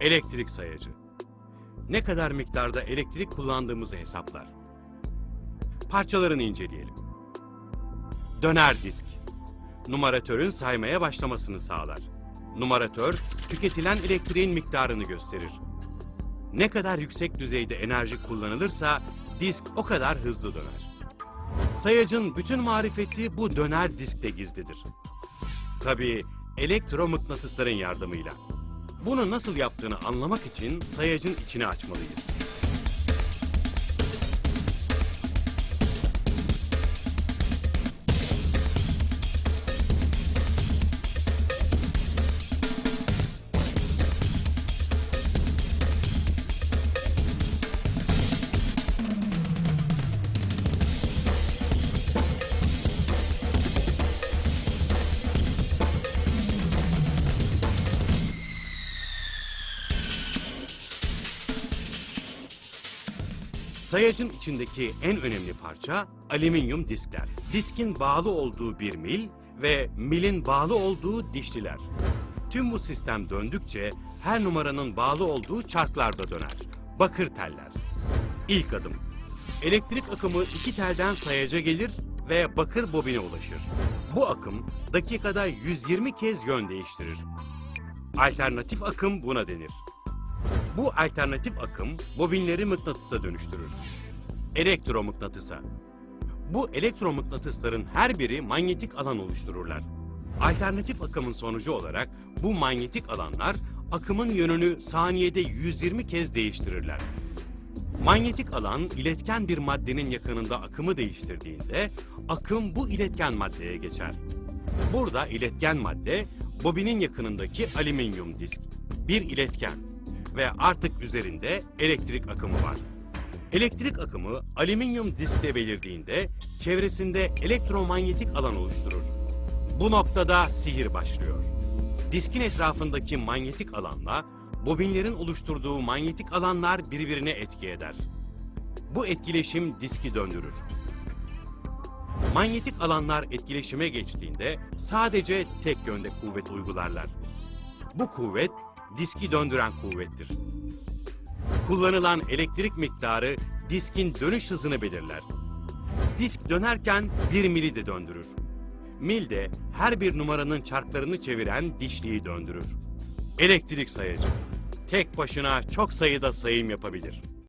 Elektrik sayacı. Ne kadar miktarda elektrik kullandığımızı hesaplar. Parçalarını inceleyelim. Döner disk. Numaratörün saymaya başlamasını sağlar. Numaratör, tüketilen elektriğin miktarını gösterir. Ne kadar yüksek düzeyde enerji kullanılırsa disk o kadar hızlı döner. Sayacın bütün marifeti bu döner diskte gizlidir. Tabii elektromıknatısların yardımıyla. Bunu nasıl yaptığını anlamak için sayacın içini açmalıyız. Sayacın içindeki en önemli parça alüminyum diskler. Diskin bağlı olduğu bir mil ve milin bağlı olduğu dişliler. Tüm bu sistem döndükçe her numaranın bağlı olduğu çarklar da döner. Bakır teller. İlk adım. Elektrik akımı iki telden sayaca gelir ve bakır bobine ulaşır. Bu akım dakikada 120 kez yön değiştirir. Alternatif akım buna denir. Bu alternatif akım bobinleri mıknatısa dönüştürür. Elektromıknatısa. Bu elektromıknatısların her biri manyetik alan oluştururlar. Alternatif akımın sonucu olarak bu manyetik alanlar akımın yönünü saniyede 120 kez değiştirirler. Manyetik alan iletken bir maddenin yakınında akımı değiştirdiğinde akım bu iletken maddeye geçer. Burada iletken madde bobinin yakınındaki alüminyum disk. Bir iletken ve artık üzerinde elektrik akımı var. Elektrik akımı alüminyum diskte belirdiğinde çevresinde elektromanyetik alan oluşturur. Bu noktada sihir başlıyor. Diskin etrafındaki manyetik alanla bobinlerin oluşturduğu manyetik alanlar birbirine etki eder. Bu etkileşim diski döndürür. Manyetik alanlar etkileşime geçtiğinde sadece tek yönde kuvvet uygularlar. Bu kuvvet diski döndüren kuvvettir. Kullanılan elektrik miktarı diskin dönüş hızını belirler. Disk dönerken bir mili de döndürür. Mil de her bir numaranın çarklarını çeviren dişliği döndürür. Elektrik sayacı. Tek başına çok sayıda sayım yapabilir.